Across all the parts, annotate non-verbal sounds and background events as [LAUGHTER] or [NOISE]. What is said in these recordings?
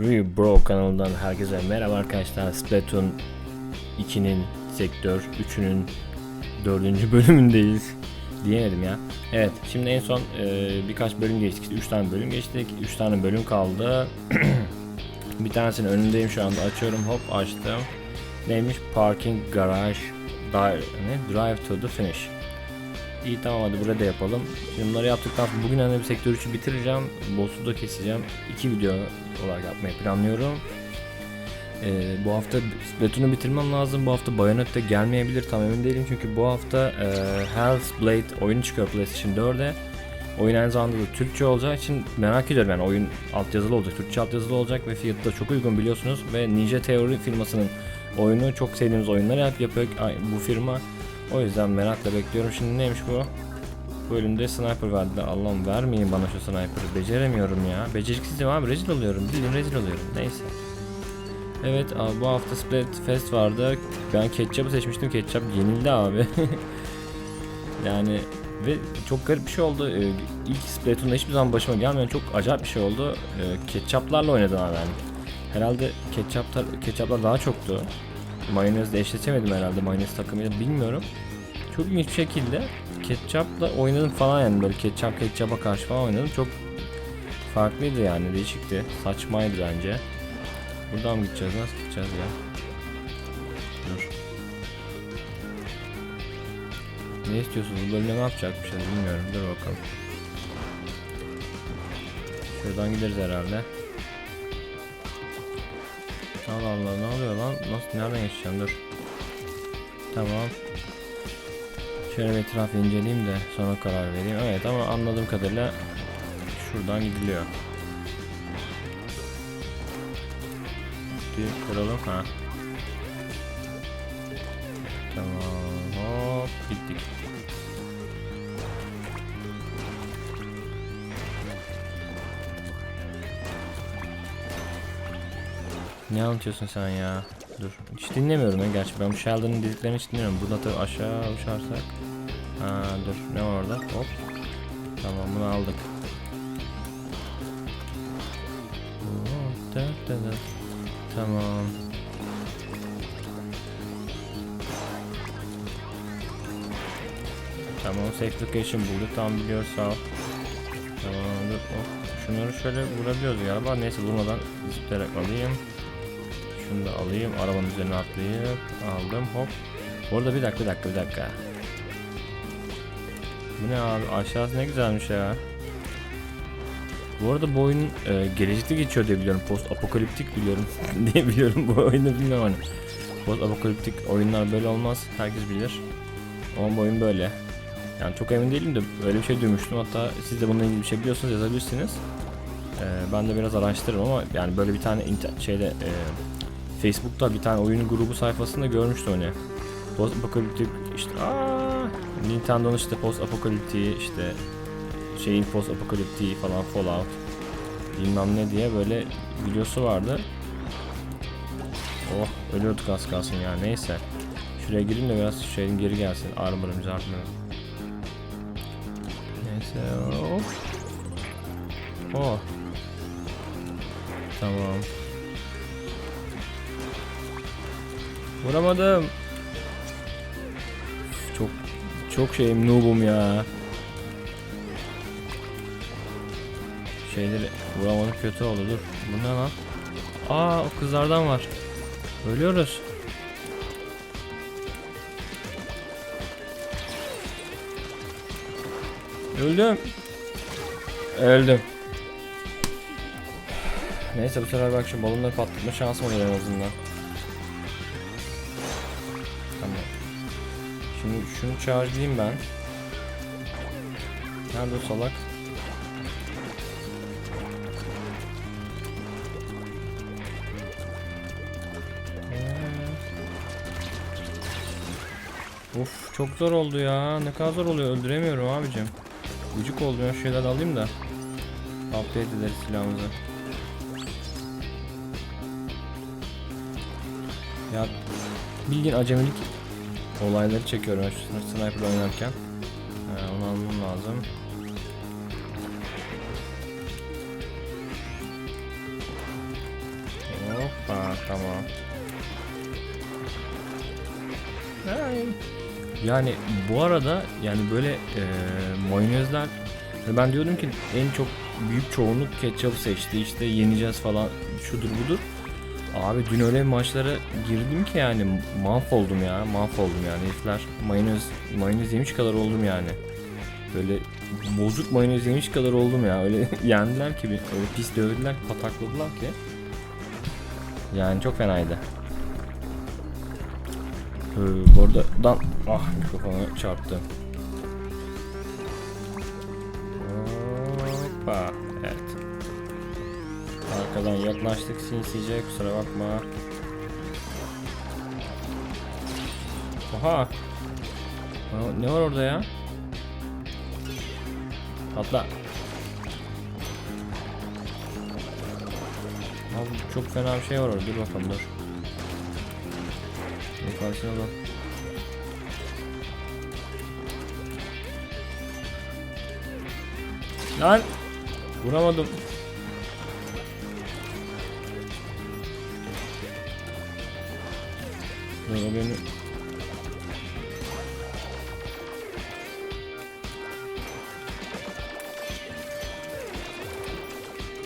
Ryu Bro kanalından herkese merhaba arkadaşlar. Splatoon 2'nin sektör 3'ünün 4. [LAUGHS] bölümündeyiz. Diyemedim ya. Evet şimdi en son e, birkaç bölüm geçtik. 3 tane bölüm geçtik. 3 tane bölüm kaldı. [CLEARS THROAT] bir tanesinin önündeyim şu anda. Açıyorum hop açtım. Neymiş? Parking Garage Drive, ne? Drive to the Finish. İyi tamam hadi burada da yapalım. Şimdi bunları yaptıktan sonra bugün hani sektör 3'ü bitireceğim. Boss'u da keseceğim. İki video olarak yapmayı planlıyorum. Ee, bu hafta Splatoon'u bitirmem lazım. Bu hafta Bayonetta gelmeyebilir tam emin değilim. Çünkü bu hafta e, Hell's Blade oyunu çıkıyor PlayStation 4'e. Oyun aynı zamanda da Türkçe olacağı için merak ediyorum yani oyun altyazılı olacak, Türkçe altyazılı olacak ve fiyatı da çok uygun biliyorsunuz ve Ninja Theory firmasının oyunu çok sevdiğimiz oyunları hep yapıyor bu firma. O yüzden merakla bekliyorum. Şimdi neymiş bu? Bu bölümde sniper verdiler. Allah'ım vermeyin bana şu sniper'ı. Beceremiyorum ya. Beceriksizim abi. Rezil oluyorum. Bildiğin rezil oluyorum. Neyse. Evet abi bu hafta Split Fest vardı. Ben Ketçap'ı seçmiştim. Ketçap yenildi abi. [LAUGHS] yani ve çok garip bir şey oldu. Ee, ilk Splatoon'da hiçbir zaman başıma gelmeyen çok acayip bir şey oldu. Ee, ketçaplarla oynadım abi ben. Herhalde ketçaplar, ketçaplar daha çoktu. Mayonezle eşleşemedim herhalde mayonez takımıyla bilmiyorum. Çok ilginç bir şekilde ketçapla oynadım falan yani böyle ketçap ketçapa karşı falan oynadım. Çok farklıydı yani değişikti. Saçmaydı bence. Buradan mı gideceğiz? Nasıl gideceğiz ya? Dur. Ne istiyorsunuz? Bu bölümde ne yapacakmışız bilmiyorum. Dur bakalım. Şuradan gideriz herhalde. Allah Allah ne oluyor lan? Nasıl nereden geçeceğim dur. Tamam. Şöyle bir etrafı inceleyeyim de sonra karar vereyim. Evet ama anladığım kadarıyla şuradan gidiliyor. Bir kıralım ha. Tamam Ne anlatıyorsun sen ya? Dur. Hiç dinlemiyorum ya gerçi. Ben bu Sheldon'ın dediklerini hiç dinlemiyorum. Burada tabii aşağı uçarsak. Ha dur. Ne var orada? Hop. Tamam bunu aldık. Tamam. Tamam safe location bulduk. Tamam biliyoruz sağ ol. Tamam dur. Hop. Şunları şöyle vurabiliyoruz galiba. Neyse vurmadan zıplayarak alayım. Şunu da alayım. Arabanın üzerine atlayıp aldım. Hop. Orada bir dakika bir dakika bir dakika. Bu ne abi? Aşağısı ne güzelmiş ya. Bu arada bu oyun e, gelecekte geçiyor diye biliyorum. Post apokaliptik biliyorum [LAUGHS] diye biliyorum bu oyunu bilmiyorum hani. Post apokaliptik oyunlar böyle olmaz. Herkes bilir. Ama bu oyun böyle. Yani çok emin değilim de böyle bir şey duymuştum. Hatta siz de bununla ilgili bir şey biliyorsanız yazabilirsiniz. Ee, ben de biraz araştırırım ama yani böyle bir tane şeyde e, Facebook'ta bir tane oyun grubu sayfasında görmüştüm hani. Post apokaliptik işte aa Nintendo'nun işte post apokaliptiği işte şeyin post apokaliptiği falan Fallout bilmem ne diye böyle videosu vardı. Oh ölüyorduk az kalsın ya neyse. Şuraya gireyim de biraz şeyin geri gelsin. Armor'ım zartmıyorum. Neyse hop. Oh. Tamam. Vuramadım. Çok çok şeyim noobum ya. Şeyleri vuramadım kötü oldu dur. Bu ne lan? Aa o kızlardan var. Ölüyoruz. Öldüm. Öldüm. Neyse bu sefer bak şu balonları patlatma şansım olur en azından. Şunu charge'layayım ben. Nerede o salak? Ee. Of çok zor oldu ya. Ne kadar zor oluyor. Öldüremiyorum abicim. Gıcık oldu ben şeyler alayım da. Update ederiz silahımızı. Ya bildiğin acemilik olayları çekiyorum şu sniper oynarken. He, onu almam lazım. tamam. Ay. Yani bu arada yani böyle e, mayonezler ve ben diyordum ki en çok büyük çoğunluk ketçapı seçti işte yeneceğiz falan şudur budur. Abi dün öyle maçlara girdim ki yani mahvoldum ya mahvoldum yani herifler mayonez mayonez yemiş kadar oldum yani. Böyle bozuk mayonez yemiş kadar oldum ya öyle [LAUGHS] yendiler ki öyle pis dövdüler patakladılar ki. Yani çok fenaydı. Ee, bu arada dan ah mikrofona çarptı. Hoppa. Arkadan yaklaştık sinsice kusura bakma. Oha. Ne var orada ya? Atla. Abi çok fena bir şey var orada. Dur bakalım dur. Yukarısına bak. Lan! Vuramadım. O beni...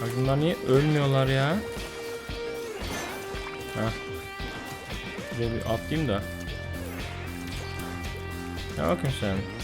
Bak bunlar niye ölmüyorlar ya? Heh. Şuraya bir atlayayım da. Ne bakayım sen?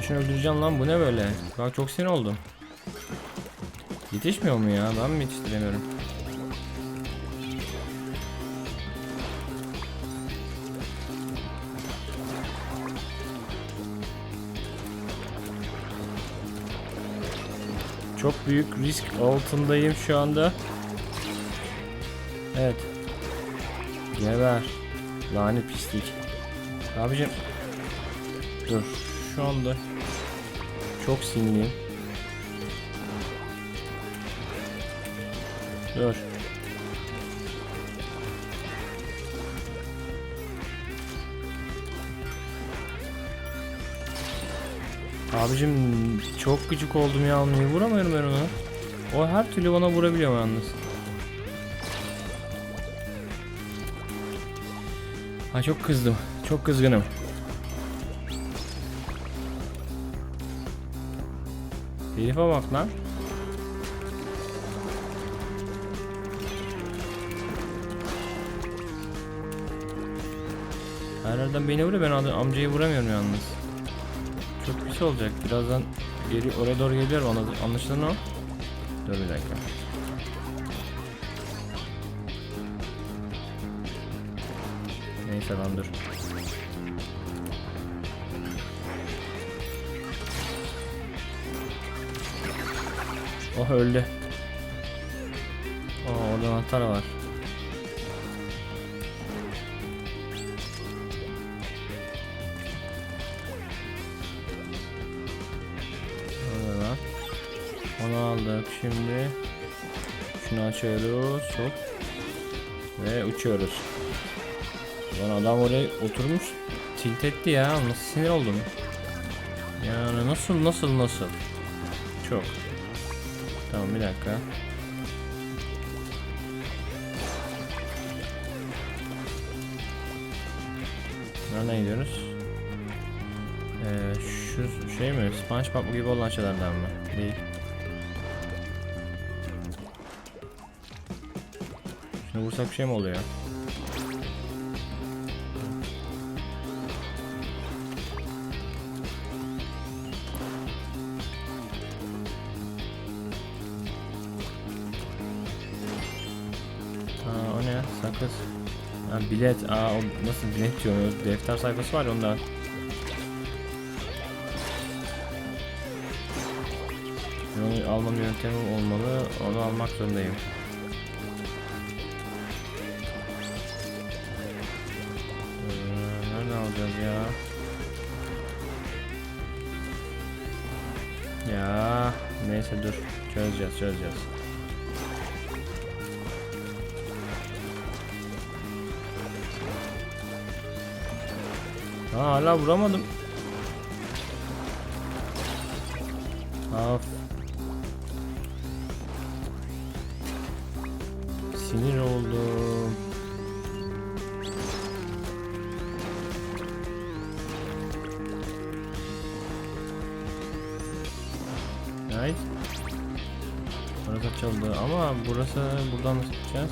Ben şunu öldüreceğim lan bu ne böyle? Bak çok sinir oldum. Yetişmiyor mu ya? Ben mi yetiştiremiyorum? Çok büyük risk altındayım şu anda. Evet. Geber. Lanet pislik. Abicim. Dur. Şu anda çok sinirliyim. Dur. Abicim çok gıcık oldum ya niye vuramıyorum ben onu. O her türlü bana vurabiliyor yalnız. Ha çok kızdım. Çok kızgınım. Herife bak lan. Her yerden beni vuruyor ben amcayı vuramıyorum yalnız. Çok pis olacak. Birazdan geri oraya doğru anladı. Anlaşılan o. Dur bir dakika. Neyse lan dur. Oh öldü. Aa orada anahtar var. Orada. Onu aldık şimdi. Şunu açıyoruz. Hop. Ve uçuyoruz. Lan adam oraya oturmuş. Tilt etti ya. Nasıl sinir oldum. Yani nasıl nasıl nasıl. Çok. Tamam bir dakika. Nereden gidiyoruz? Ee, şu şey mi? SpongeBob gibi olan şeylerden mi? Değil. Şunu vursak bir şey mi oluyor? Ha, bilet. Aa, o nasıl bilet diyor? Defter sayfası var ya onda. Onu almam yöntemim olmalı. Onu almak zorundayım. Ee, alacağız ya? Ya neyse dur. Çözeceğiz çözeceğiz. Hala vuramadım. Of. Sinir oldum. Right. Burası açıldı ama burası buradan nasıl gideceğiz?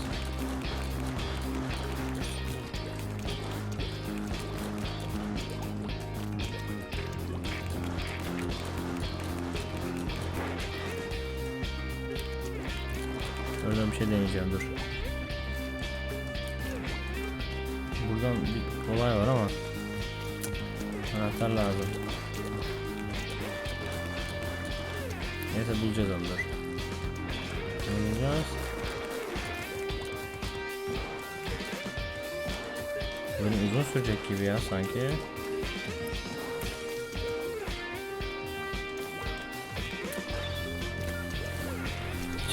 Öyle bir şey deneyeceğim dur. Buradan bir olay var ama anahtar lazım. Neyse bulacağız dur. Bulacağız. Böyle uzun sürecek gibi ya sanki.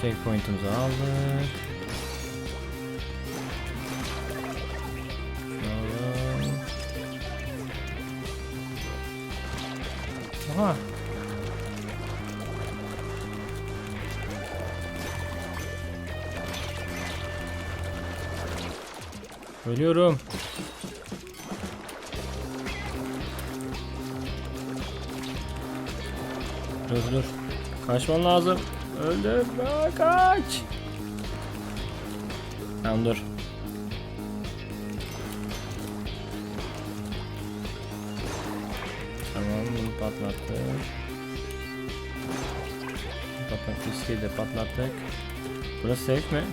Checkpoint'imizi aldık. Aha. Ölüyorum. Dur dur. Kaçman lazım. Öldüm. Aa, kaç. Tamam dur. Tamam bunu patlattık. Patlattık. De patlattık. Burası safe mi?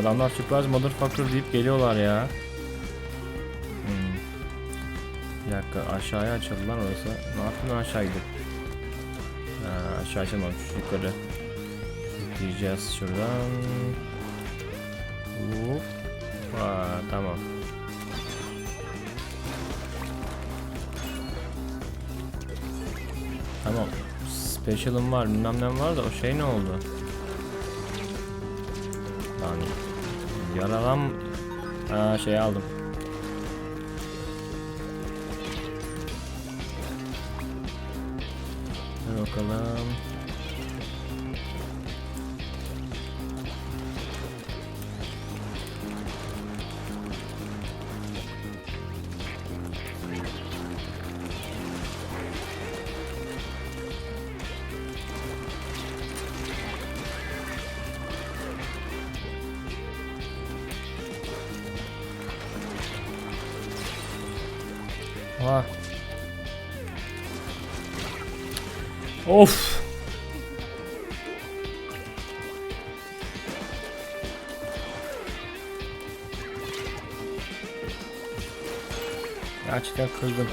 Adamlar surprise motherfucker deyip geliyorlar ya. Dakika aşağıya açıldılar orası. Ne yaptın aşağı gidip? Ha, aşağı açılmamış yukarı. Gideceğiz şuradan. Hop. Ha, tamam. Tamam. Special'ım var bilmem ne var da o şey ne oldu? Lan yaralan Aa, şey aldım. Bakalım. Ha. Of. Gerçekten kızdım.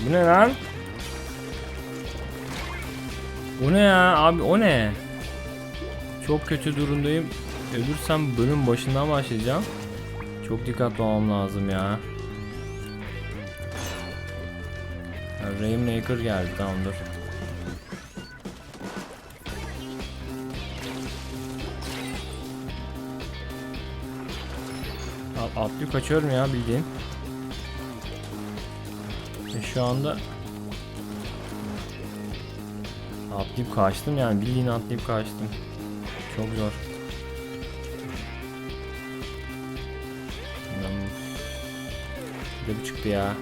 Bu ne lan? Bu ne ya abi o ne? Çok kötü durumdayım. Ölürsem bölüm başından başlayacağım. Çok dikkatli olmam lazım ya. Rainmaker geldi tamamdır. Atlayıp kaçıyorum ya bildiğin. E şu anda atlayıp kaçtım yani bildiğin atlayıp kaçtım. Çok zor. De bu çıktı ya.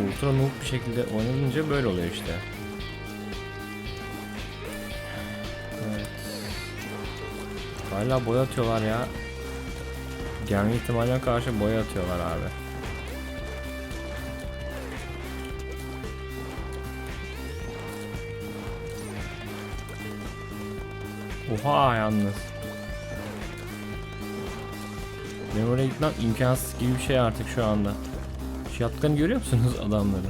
Ultra noob bir şekilde oynanınca böyle oluyor işte. Evet. Hala boya atıyorlar ya. Gelme ihtimaline karşı boya atıyorlar abi. Oha yalnız. Benim oraya gitmem imkansız gibi bir şey artık şu anda. Şu yaptıklarını görüyor musunuz adamları?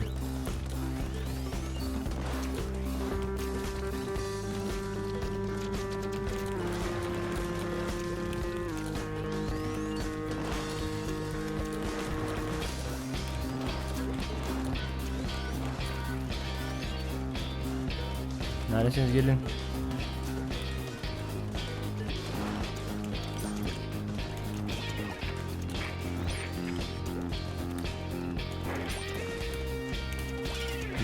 Neredesiniz gelin.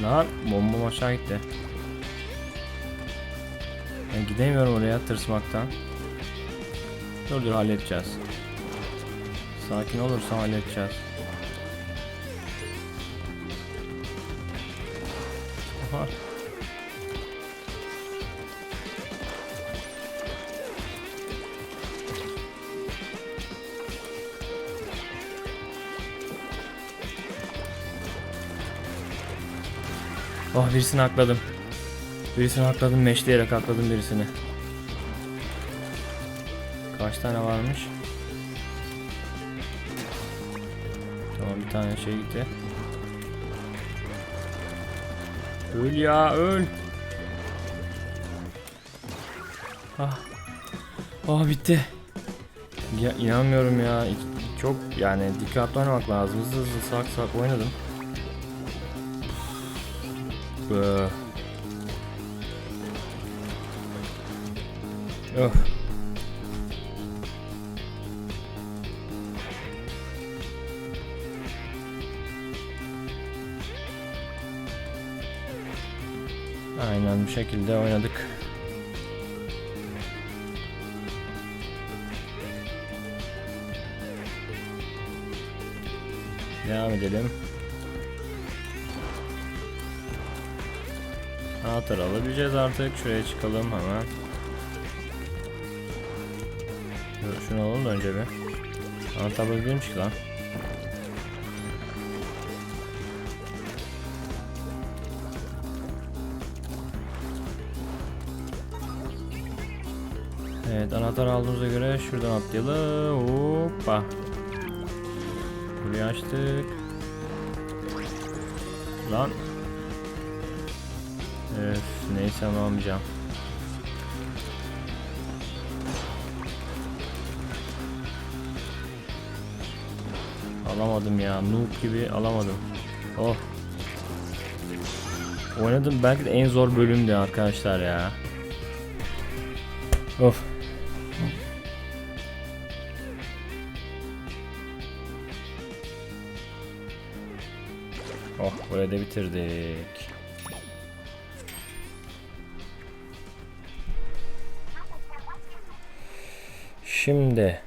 Lan bombam aşağı gitti. Ben gidemiyorum oraya tırsmaktan. Dur dur halledeceğiz. Sakin olursan halledeceğiz. Oh birisini hakladım. Birisini hakladım meşleyerek hakladım birisini. Kaç tane varmış? Tamam bir tane şey gitti. Öl ya öl. Ah. Ah bitti. Ya inanmıyorum ya. Çok yani dikkatli oynamak lazım. Hızlı hızlı sak sak oynadım. Öh. Öf. Aynen bu şekilde oynadık. Devam edelim. Anahtar alabileceğiz artık. Şuraya çıkalım hemen. Şunu alalım önce bir. Anahtar bulabilirmiş ki lan. Evet anahtar aldığımıza göre şuradan atlayalım. Hoppa. Burayı açtık. Lan. Neyse ama almayacağım. Alamadım ya. Noob gibi alamadım. Oh. Oynadım belki de en zor bölümdü arkadaşlar ya. Of. Oh burayı da bitirdik. Şimdi